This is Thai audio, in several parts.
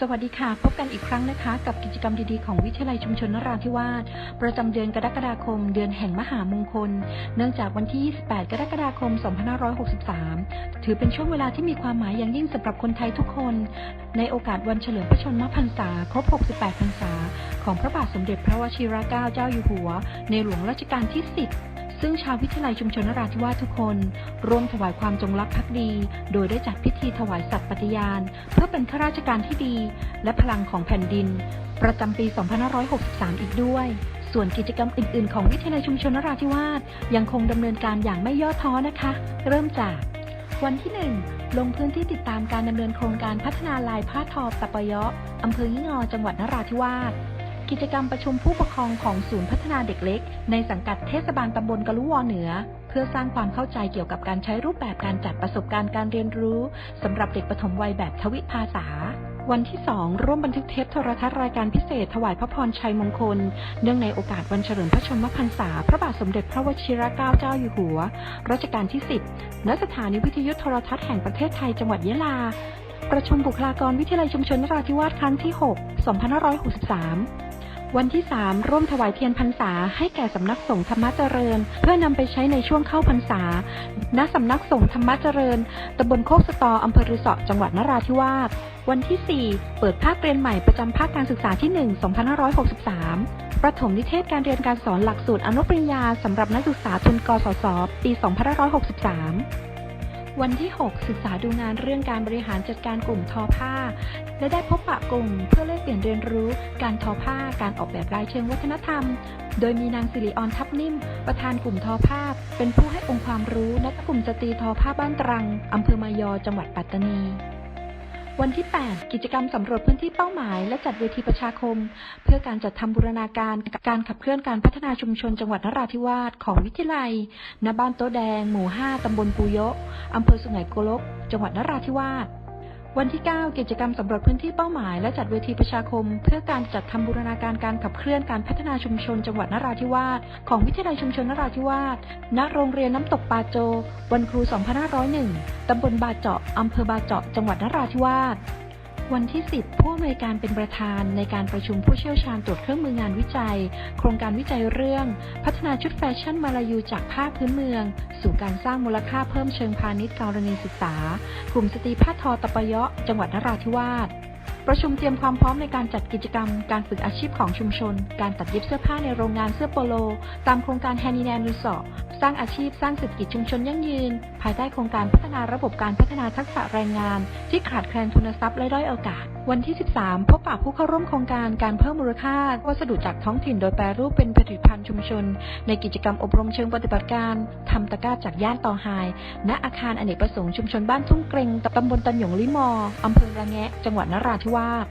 สวัสดีค่ะ พบกันอีกครั้งนะคะ กับกิจกรรมดีๆของวิทยาลัยชุมชนนราธิวาสประจำเดือนกรกฎาคม เดือนแห่งมหามงคล เนื่องจากวันที่ 28 กรกฎาคม 2563 ถือเป็นช่วงเวลาที่มีความหมายอย่างยิ่งสำหรับคนไทยทุกคน ในโอกาสวันเฉลิมพระชนมพรรษา ครบ 68 พรรษา ของพระบาทสมเด็จพระวชิรเกล้าเจ้าอยู่หัว ในหลวงรัชกาลที่ 10 ซึ่งชาววิทยาลัยชุมชนนราธิวาสทุกคน ร่วมถวายความจงรักภักดี โดยได้จัดพิธีถวายสัตย์ปฏิญาณ เพื่อเป็นข้าราชการที่ดี และพลังของแผ่นดิน ประจำปี 2563 อีกด้วย ส่วนกิจกรรมอื่น ๆ ของวิทยาลัยชุมชนนราธิวาสยังคงดำเนินการอย่างไม่ย่อท้อนะคะ เริ่มจากวันที่ 1 ลงพื้นที่ติดตามการดำเนินโครงการพัฒนาลายผ้าทอตะปะยะอำเภอยี่งอจังหวัดนราธิวาส กิจกรรมประชุมผู้ปกครองของศูนย์พัฒนาเด็กเล็ก ในสังกัดเทศบาลตำบลกะลุวอเหนือ เพื่อสร้างความเข้าใจเกี่ยวกับการใช้รูปแบบการจัดประสบการณ์การเรียนรู้สำหรับเด็กปฐมวัยแบบทวิภาษาวันที่ 2 ร่วมบันทึกเทปโทรทัศน์รายการพิเศษถวายพระพรชัยมงคล เนื่องในโอกาสวันเฉลิมพระชนมพรรษา พระบาทสมเด็จพระวชิรเกล้าเจ้าอยู่หัว รัชกาลที่ 10 ณ สถานีวิทยุโทรทัศน์แห่งประเทศไทยจังหวัดยะลา ประชุมบุคลากรวิทยาลัยชุมชนนราธิวาสครั้งที่ 6 2563 วันที่ 3 ร่วมถวายเทียนพรรษาให้แก่สำนักสงฆ์ธรรมเจริญ เพื่อนำไปใช้ในช่วงเข้าพรรษา ณ สำนักสงฆ์ธรรมเจริญตำบลโคกสตออำเภอรือเสอจังหวัดนราธิวาส วันที่ 4 เปิดภาคเรียนใหม่ประจำภาคการศึกษาที่ 1 2563ประถมนิเทศการเรียนการสอนหลักสูตรอนุปริญญาสำหรับนักศึกษาทุนกศศปี 2563 วันที่ 6 ศึกษาดูงานเรื่องการบริหารจัดการกลุ่มทอผ้า และได้พบปะกลุ่มเพื่อแลกเปลี่ยนเรียนรู้การทอผ้าการออกแบบลายเชิงวัฒนธรรม โดยมีนางสิริออนทับนิ่ม ประธานกลุ่มทอผ้า เป็นผู้ให้องค์ความรู้ณกลุ่มสตรีทอผ้าบ้านตรังอำเภอมายอจังหวัดปัตตานี วันที่ 8 กิจกรรมสำรวจพื้นที่เป้าหมาย และจัดเวทีประชาคม เพื่อการจัดทำบูรณาการการขับเคลื่อนการพัฒนาชุมชนจังหวัดนราธิวาสของวิทยาลัย ณ บ้านโต๊ะแดง หมู่ 5 ตำบลปูโยะอำเภอสุไหงโกลก จังหวัดนราธิวาส วันที่ 9 กิจกรรมสำรวจพื้นที่เป้าหมายและจัดเวทีประชาคม เพื่อการจัดทำบูรณาการการขับเคลื่อนการพัฒนาชุมชนจังหวัดนราธิวาสของวิทยาลัยชุมชนนราธิวาสณโรงเรียนน้ำตกปาโจ วันครู 2501 ตำบลบาเจาะอำเภอบาเจาะ จังหวัดนราธิวาส วันที่ 10 ผู้อำนวยการเป็นประธานในการประชุมผู้เชี่ยวชาญตรวจเครื่องมืองานวิจัย โครงการวิจัยเรื่อง พัฒนาชุดแฟชั่นมาลายูจากผ้าพื้นเมือง สู่การสร้างมูลค่าเพิ่มเชิงพาณิชย์กรณีศึกษา กลุ่มสตรีผ้าทอตะปะเยาะจังหวัดนราธิวาสประชุมเตรียมความพร้อมในการจัดกิจกรรม การฝึกอาชีพของชุมชน การตัดเย็บเสื้อผ้าในโรงงานเสื้อโปโล ตามโครงการแฮนีแนนรีสอร์ สร้างอาชีพสร้างเศรษฐกิจชุมชนยั่งยืน ภายใต้โครงการพัฒนาระบบการพัฒนาทักษะแรงงาน ที่ขาดแคลนทุนทรัพย์และด้อยโอกาส วันที่ 13 พบปะผู้เข้าร่วมโครงการการเพิ่มมูลค่าวัสดุจากท้องถิ่นโดยแปรรูปเป็นผลิตภัณฑ์ชุมชน ในกิจกรรมอบรมเชิงปฏิบัติการทำตะกร้าจากย่านต่อไฮณอาคารอเนกประสงค์ชุมชนบ้านทุ่งเกรงตำบลตันหยงลิมออำเภอระแงะ จังหวัดนราธิวาส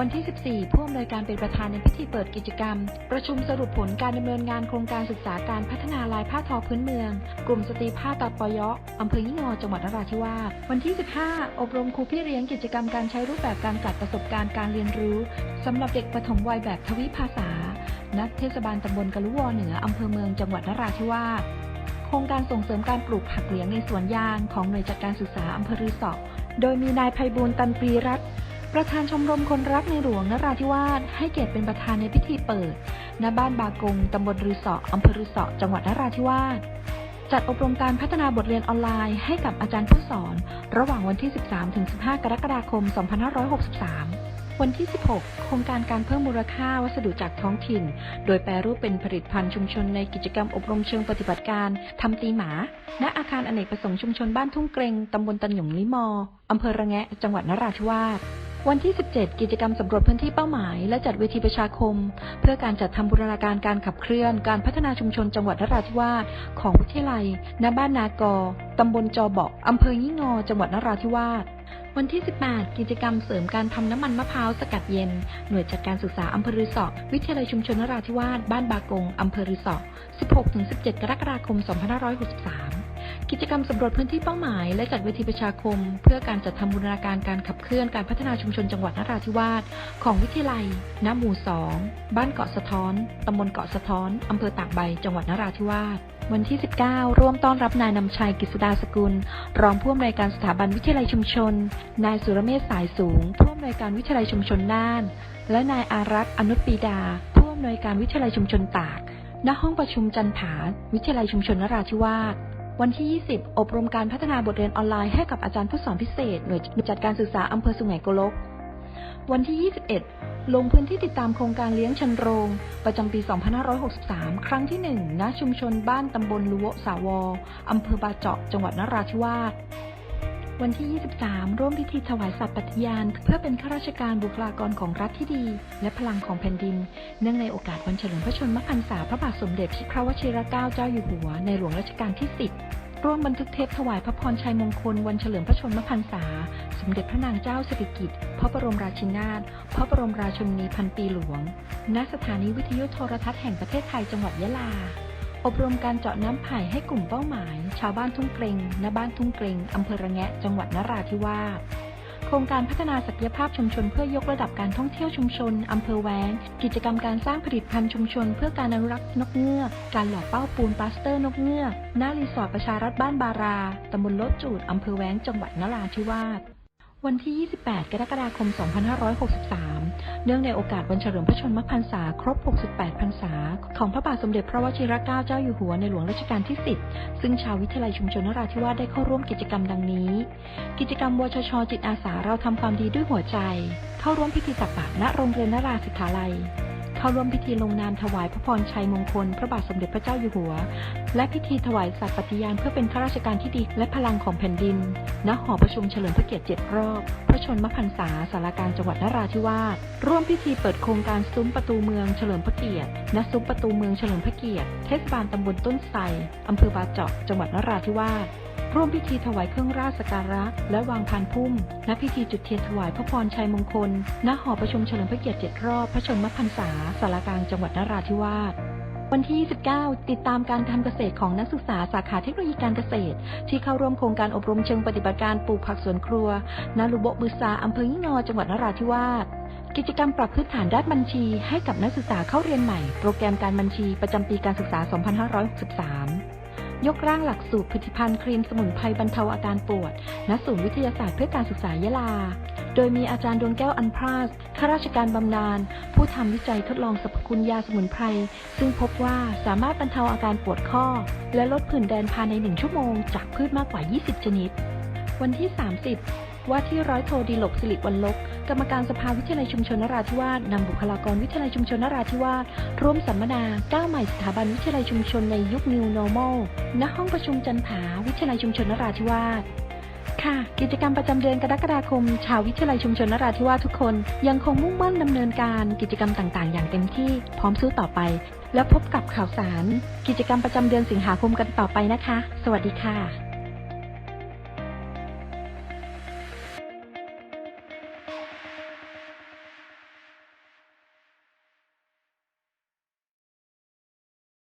วันที่ 14 ผู้อำนวยการเป็นประธานในพิธีเปิดกิจกรรม ประชุมสรุปผลการดำเนินงานโครงการศึกษาการพัฒนาลายผ้าทอพื้นเมือง กลุ่มสตรีผ้าตาปอยะอำเภอยี่งอจังหวัดนราธิวาส วันที่ 15 อบรมครูพี่เลี้ยงกิจกรรมการใช้รูปแบบการจัดประสบการณ์การเรียนรู้สำหรับเด็กปฐมวัยแบบทวิภาษา นักเทศบาลตำบลกะลุวอเหนืออำเภอเมืองจังหวัดนราธิวาส โครงการส่งเสริมการปลูกผักเหลียงในสวนยางของหน่วยจัดการศึกษาอำเภอรือสอโดยมีนายไพบูลย์ตันปรีรัตน์ ประธานชมรมคนรักในหลวงนราธิวาสให้เกียรติเป็นประธานในพิธีเปิด ณ บ้านบากง ตำบลรือสออำเภอรือสอจังหวัดนราธิวาส จัดอบรมการพัฒนาบทเรียนออนไลน์ให้กับอาจารย์ผู้สอน ระหว่างวันที่ 13-15 กรกฎาคม 2563 วันที่ 16 โครงการการเพิ่มมูลค่าวัสดุจากท้องถิ่น โดยแปรรูปเป็นผลิตภัณฑ์ชุมชนในกิจกรรมอบรมเชิงปฏิบัติการทำตีหมา ณ อาคารอเนกประสงค์ชุมชนบ้านทุ่งเกรงตำบลตันหยงลิมออำเภอระแงะ จังหวัดนราธิวาส วันที่ 17 กิจกรรมสำรวจพื้นที่เป้าหมาย และจัดเวทีประชาคม เพื่อการจัดทำบูรณาการการขับเคลื่อน การพัฒนาชุมชนจังหวัดนราธิวาสของวิทยาลัยณบ้านนากอตำบลจอบาะอำเภอยี่งอ จังหวัดนราธิวาสวันที่ 18 กิจกรรมเสริมการทำน้ำมันมะพร้าวสกัดเย็น หน่วยจัดการศึกษาอำเภอรือสอวิทยาลัยชุมชนนราธิวาส บ้านบากงอำเภอรือสอ16-17 กรกฎาคม 2563 กิจกรรมสำรวจพื้นที่เป้าหมาย และจัดเวทีประชาคม เพื่อการจัดทำบูรณาการการขับเคลื่อนการพัฒนาชุมชนจังหวัดนราธิวาสของวิทยาลัยณหมู่2บ้านเกาะสะท้อนตำบลเกาะสะท้อนอำเภอตากใบ จังหวัดนราธิวาสวันที่ 19 ร่วมต้อนรับนายนำชัยกฤษดาสกุล รองผู้อำนวยการสถาบันวิทยาลัยชุมชน นายสุรเมศสายสูง ผู้อำนวยการวิทยาลัยชุมชนน่าน และนายอารักษ์อนุปีดา ผู้อำนวยการวิทยาลัยชุมชนตาก ณ ห้องประชุมจันผา วิทยาลัยชุมชนนราธิวาส วันที่ 20 อบรมการพัฒนาบทเรียนออนไลน์ให้กับอาจารย์ผู้สอนพิเศษ หน่วยจัดการศึกษาอำเภอสุไหงโกลก วันที่ 21 ลงพื้นที่ติดตามโครงการเลี้ยงชันโรง ประจำปี 2563 ครั้งที่ 1 ณ ชุมชนบ้านตำบลลุโวสาวออำเภอบาเจาะ จังหวัดนราธิวาส วันที่ 23 ร่วมพิธีถวายสัตย์ปฏิญาณ เพื่อเป็นข้าราชการบุคลากรของรัฐที่ดี และพลังของแผ่นดิน เนื่องในโอกาสวันเฉลิมพระชนมพรรษาพระบาทสมเด็จพระวชิรเกล้าเจ้าอยู่หัวในหลวงรัชกาลที่ 10ร่วมบันทึกเทปถวายพระพรชัยมงคลวันเฉลิมพระชนมพรรษา สมเด็จพระนางเจ้าสิริกิติ์พระบรมราชินาถพระบรมราชชนนีพันปีหลวง ณ สถานีวิทยุโทรทัศน์แห่งประเทศไทยจังหวัดยะลา อบรมการเจาะน้ำไผ่ให้กลุ่มเป้าหมาย ชาวบ้านทุ่งเกรงณบ้านทุ่งเกรงอำเภอระแงะ จังหวัดนราธิวาสโครงการพัฒนาศักยภาพชุมชนเพื่อยกระดับการท่องเที่ยวชุมชนอำเภอแวง กิจกรรมการสร้างผลิตภัณฑ์ชุมชน เพื่อการอนุรักษ์นกเงือก การหล่อเป้าปูนปาสเตอร์นกเงือก หน้ารีสอร์ทประชารัฐบ้านบารา ตำบลโลดจูดอำเภอแวง จังหวัดนราธิวาส วันที่ 28 กรกฎาคม 2563 เนื่องในโอกาสวันเฉลิมพระชนมพรรษา ครบ 68 พรรษา ของพระบาทสมเด็จพระวชิรเกล้าเจ้าอยู่หัวในหลวงรัชกาลที่ 10 ซึ่งชาววิทยาลัยชุมชนนราธิวาสได้เข้าร่วมกิจกรรมดังนี้ กิจกรรมวชช จิตอาสาเราทำความดีด้วยหัวใจ เข้าร่วมพิธีตักบาตรณโรงเรียนนราศิกขาลัย เข้าร่วมพิธีลงนามถวายพระพรชัยมงคล พระบาทสมเด็จพระเจ้าอยู่หัว และพิธีถวายสัตย์ปฏิญาณเพื่อเป็นข้าราชการที่ดีและพลังของแผ่นดิน ณ หอประชุมเฉลิมพระเกียรติ7รอบ พระชนมพรรษาสารการจังหวัดนราธิวาส ร่วมพิธีเปิดโครงการซุ้มประตูเมืองเฉลิมพระเกียรติ ณ ซุ้มประตูเมืองเฉลิมพระเกียรติ เทศบาลตำบลต้นไทรอำเภอบาเจาะ จังหวัดนราธิวาส ร่วมพิธีถวายเครื่องราชสักการะ และวางพานพุ่ม ณ พิธีจุดเทียนถวายพระพรชัยมงคล ณ หอประชุมเฉลิมพระเกียรติ7รอบ พระชนมพรรษาสารกลางจังหวัดนราธิวาสวันที่ 29 ติดตามการทำเกษตรของนักศึกษาสาขาเทคโนโลยีการเกษตร ที่เข้าร่วมโครงการอบรมเชิงปฏิบัติการปลูกผักสวนครัว ณ ลุโบะบือซาอำเภอยิ่งนอจังหวัดนราธิวาสกิจกรรมปรับพื้นฐานด้านบัญชีให้กับนักศึกษาเข้าเรียนใหม่ โปรแกรมการบัญชีประจำปีการศึกษา 2563 ยกร่างหลักสูตรผลิตภัณฑ์ครีมสมุนไพรบรรเทาอาการปวด ณ ศูนย์วิทยาศาสตร์เพื่อการศึกษายะลา โดยมีอาจารย์ดวงแก้วอันพราสข้าราชการบำนาญ ผู้ทำวิจัยทดลองสรรพคุณยาสมุนไพร ซึ่งพบว่าสามารถบรรเทาอาการปวดข้อ และลดผื่นแดนภายในหนึ่งชั่วโมง จากพืชมากกว่า 20 ชนิด วันที่ 30 ว่าที่ร้อยโทดีหลกสิริวัลลก กรรมการสภาวิทยาลัยชุมชนนราธิวาสนำบุคลากรวิทยาลัยชุมชนนราธิวาสร่วมสัมมนาก้าวใหม่สถาบันวิทยาลัยชุมชนในยุค New Normal ณห้องประชุมจันผาวิทยาลัยชุมชนนราธิวาสค่ะ กิจกรรมประจำเดือนกรกฎาคม ชาววิทยาลัยชุมชนนราธิวาสทุกคน ยังคงมุ่งมั่นดำเนินการกิจกรรมต่างๆ อย่างเต็มที่พร้อมสู้ต่อไป แล้วพบกับข่าวสาร กิจกรรมประจำเดือนสิงหาคมกันต่อไปนะคะ สวัสดีค่ะ